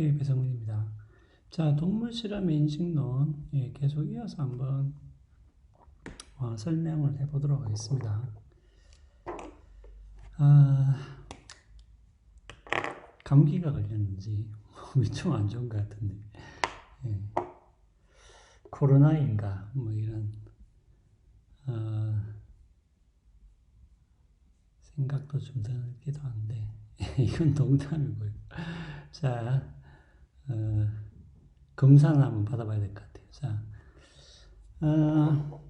예, 배성훈입니다. 자, 동물 실험의 인식론 예, 계속 이어서 한번 어, 설명을 해보도록 하겠습니다. 아, 감기가 걸렸는지 몸이 좀 안 좋은 것 같은데 예, 코로나인가 뭐 이런 어, 생각도 좀 들기도 한데 이건 농담이고요. 자, 어, 검사는 한번 받아봐야 될 것 같아요. 자, 어,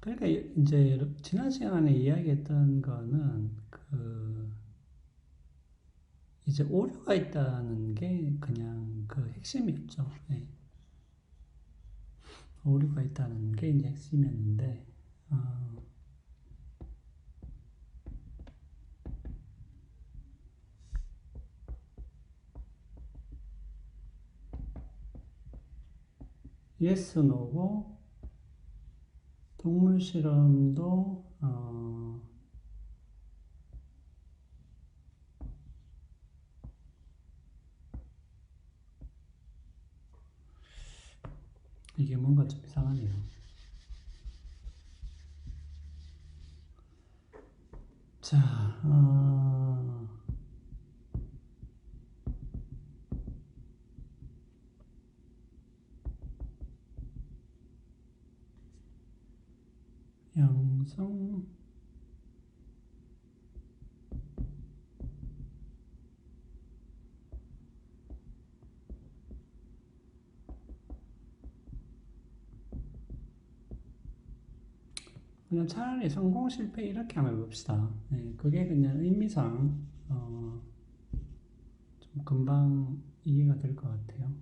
그러니까 이제 지난 시간에 이야기했던 거는 그 이제 오류가 있다는 게 그냥 그 핵심이었죠. 네. 오류가 있다는 게 이제 핵심이었는데, 어, yes, no고 동물 실험도 어, 이게 뭔가 좀 이상하네요. 자, 어, 양성 그냥 차라리 성공 실패 이렇게 한번 해봅시다. 네, 그게 그냥 의미상 어, 좀 금방 이해가 될 것 같아요.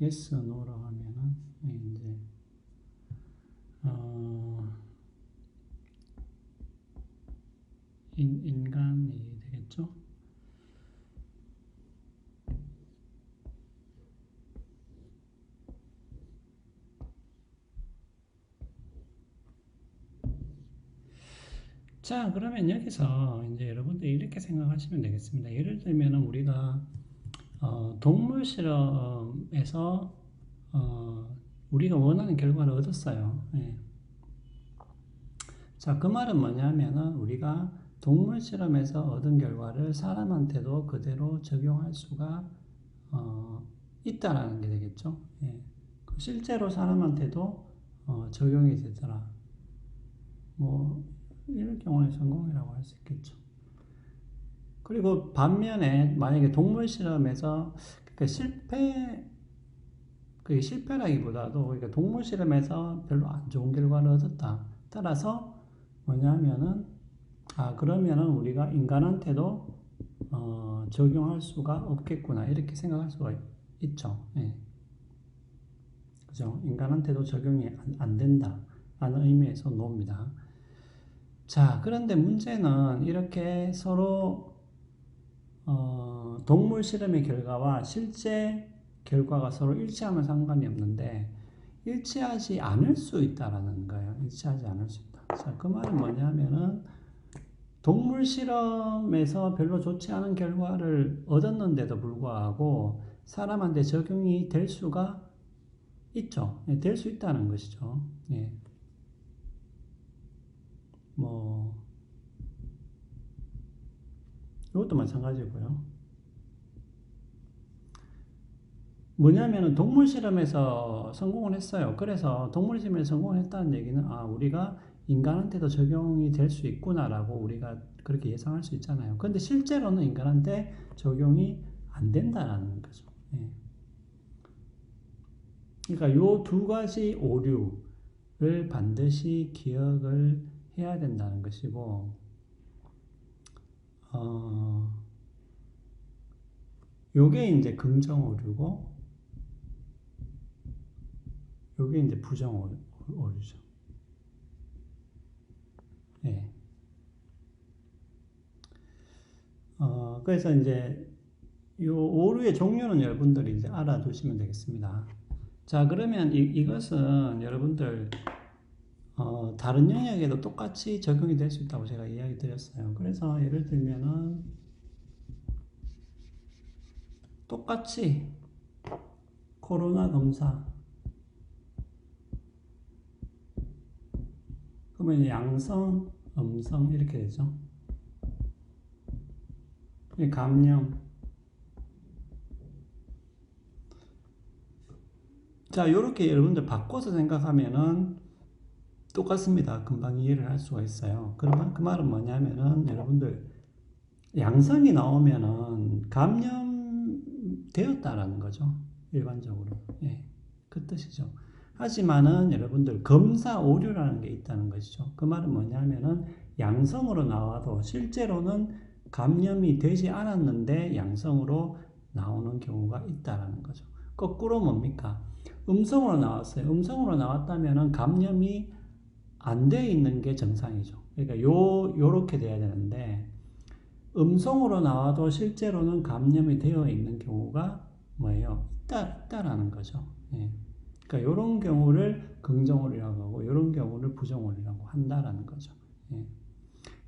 yes, no라고 하면은 네, 이제 어, 인, 인간이 되겠죠? 자, 그러면 여기서 이제 여러분들 이렇게 생각하시면 되겠습니다. 예를 들면 우리가 어, 동물 실험에서 어, 우리가 원하는 결과를 얻었어요. 예. 자, 그 말은 뭐냐면은 우리가 동물 실험에서 얻은 결과를 사람한테도 그대로 적용할 수가 어, 있다라는 게 되겠죠. 예. 실제로 사람한테도 어, 적용이 되더라. 뭐 이럴 경우에 성공이라고 할 수 있겠죠. 그리고 반면에 만약에 동물 실험에서 그 실패 그게 실패라기보다도 그러니까 동물 실험에서 별로 안 좋은 결과를 얻었다. 따라서 뭐냐면은 아 그러면은 우리가 인간한테도 어, 적용할 수가 없겠구나 이렇게 생각할 수가 있, 죠 예. 그죠? 인간한테도 적용이 안, 안 된다 라는 의미에서 노입니다. 자, 그런데 문제는 이렇게 서로 어, 동물 실험의 결과와 실제 결과가 서로 일치하면 상관이 없는데 일치하지 않을 수 있다라는 거예요. 일치하지 않을 수 있다. 자, 그 말은 뭐냐면은 동물 실험에서 별로 좋지 않은 결과를 얻었는데도 불구하고 사람한테 적용이 될 수가 있죠. 네, 될수 있다는 것이죠. 예. 뭐 이것도 마찬가지고요. 뭐냐면은 동물 실험에서 성공을 했어요. 그래서 동물 실험에 성공을 했다는 얘기는 아 우리가 인간한테도 적용이 될 수 있구나라고 우리가 그렇게 예상할 수 있잖아요. 근데 실제로는 인간한테 적용이 안 된다라는 거죠. 예. 그러니까 요 두 가지 오류를 반드시 기억을 해야 된다는 것이고, 어, 요게 이제 긍정 오류고, 요게 이제 부정 오류, 오류죠. 예. 어, 그래서 이제 요 오류의 종류는 여러분들이 이제 알아두시면 되겠습니다. 자, 그러면 이, 이것은 여러분들 어, 다른 영역에도 똑같이 적용이 될 수 있다고 제가 이야기 드렸어요. 그래서 예를 들면은 똑같이 코로나 검사 그러면 양성, 음성 이렇게 되죠. 이 감염. 자, 이렇게 여러분들 바꿔서 생각하면은 똑같습니다. 금방 이해를 할 수가 있어요. 그러면 그 말은 뭐냐면은 여러분들 양성이 나오면은 감염되었다라는 거죠. 일반적으로. 예. 그 뜻이죠. 하지만은 여러분들 검사 오류라는 게 있다는 것이죠. 그 말은 뭐냐면은 양성으로 나와도 실제로는 감염이 되지 않았는데 양성으로 나오는 경우가 있다라는 거죠. 거꾸로 뭡니까? 음성으로 나왔어요. 음성으로 나왔다면은 감염이 안 돼 있는 게 정상이죠. 그러니까 요 요렇게 돼야 되는데 음성으로 나와도 실제로는 감염이 되어 있는 경우가 뭐예요? 있다, 있다라는 거죠. 예. 그러니까 이런 경우를 긍정오류라고 하고 이런 경우를 부정오류라고 한다라는 거죠. 예.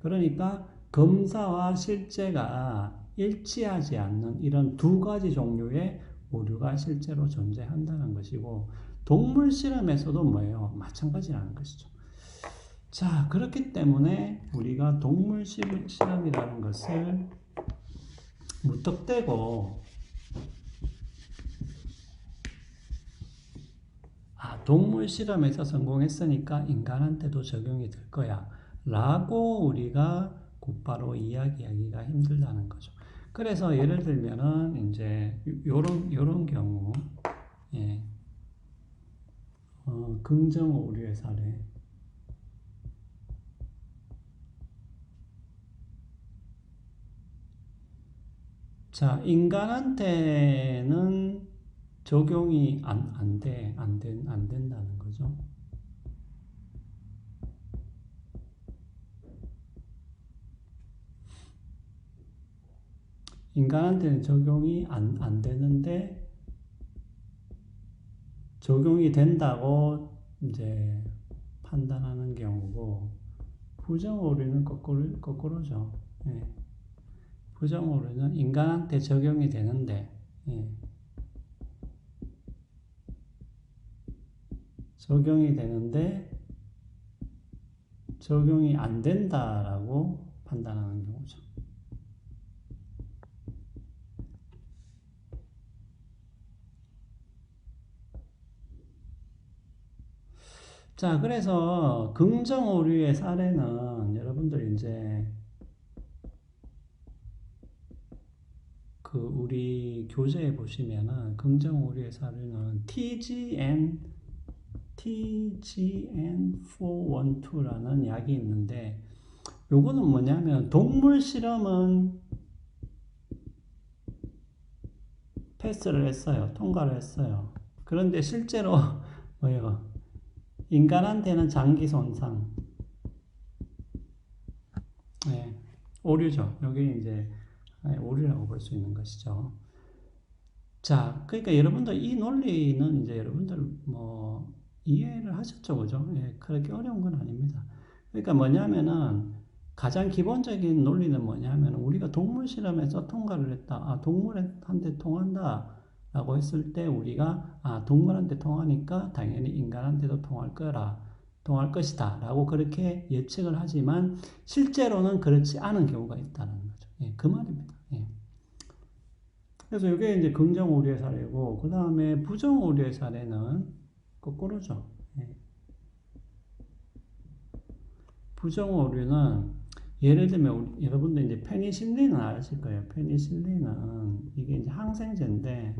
그러니까 검사와 실제가 일치하지 않는 이런 두 가지 종류의 오류가 실제로 존재한다는 것이고 동물 실험에서도 뭐예요? 마찬가지라는 것이죠. 자, 그렇기 때문에 우리가 동물 실험이라는 것을 무턱대고 아, 동물 실험에서 성공했으니까 인간한테도 적용이 될 거야. 라고 우리가 곧바로 이야기하기가 힘들다는 거죠. 그래서 예를 들면은 이제 요런 요런 경우 예. 어, 긍정 오류의 사례 자, 인간한테는 적용이 안, 안 돼, 안, 된, 안 된다는 거죠. 인간한테는 적용이 안, 안 되는데 적용이 된다고 이제 판단하는 경우고 부정 오류는 거꾸로, 거꾸로죠. 예. 부정 오류는 인간한테 적용이 되는데 예. 적용이 되는데 적용이 안 된다라고 판단하는 경우죠. 자, 그래서 긍정 오류의 사례는 여러분들 이제 그 우리 교재에 보시면은 긍정 오류의 사례는 TGN TGN412라는 약이 있는데 요거는 뭐냐면 동물 실험은 패스를 했어요. 통과를 했어요. 그런데 실제로 뭐예요? 인간한테는 장기 손상. 네, 오류죠. 여기 이제 오류라고 볼 수 있는 것이죠. 자, 그러니까 여러분들 이 논리는 이제 여러분들 뭐 이해를 하셨죠, 그죠? 예, 그렇게 어려운 건 아닙니다. 그러니까 뭐냐면은 가장 기본적인 논리는 뭐냐면 우리가 동물 실험에서 통과를 했다. 아, 동물한테 통한다. 라고 했을 때 우리가 아, 동물한테 통하니까 당연히 인간한테도 통할 거라 통할 것이다 라고 그렇게 예측을 하지만 실제로는 그렇지 않은 경우가 있다는 거죠. 예, 그 말입니다. 예. 그래서 이게 이제 긍정 오류의 사례고 그 다음에 부정 오류의 사례는 거꾸로죠. 예. 부정 오류는 예를 들면 여러분들 이제 페니실린은 아실 거예요. 페니실린은 이게 이제 항생제인데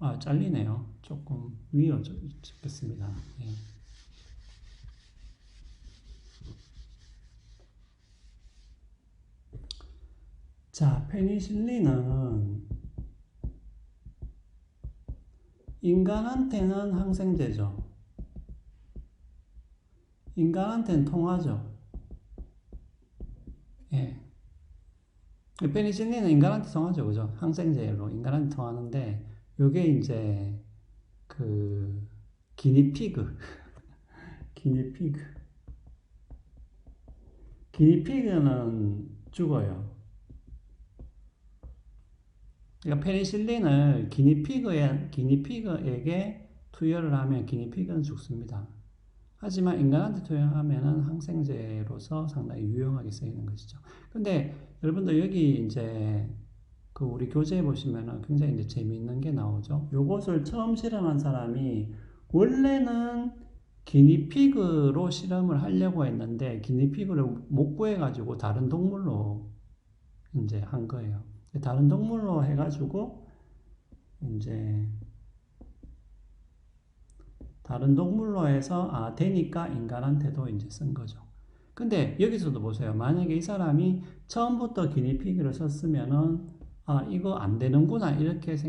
아, 잘리네요. 조금 위로 찍겠습니다. 예. 자, 페니실린은 인간한테는 항생제죠. 인간한테는 통하죠. 예. 페니실린은 인간한테 통하죠. 그죠? 항생제로 인간한테 통하는데, 요게 이제 그 기니피그 기니피그 기니피그는 죽어요. 그러니까 페니실린을 기니피그에, 기니피그에게 투여를 하면 기니피그는 죽습니다. 하지만 인간한테 투여하면은 항생제로서 상당히 유용하게 쓰이는 것이죠. 근데 여러분들 여기 이제 그 우리 교재에 보시면은 굉장히 이제 재미있는 게 나오죠. 요것을 처음 실험한 사람이 원래는 기니피그로 실험을 하려고 했는데 기니피그를 못 구해가지고 다른 동물로 이제 한 거예요. 다른 동물로 해가지고 이제 다른 동물로 해서 아 되니까 인간한테도 이제 쓴 거죠. 근데 여기서도 보세요. 만약에 이 사람이 처음부터 기니피그를 썼으면은 아 이거 안 되는구나 이렇게 생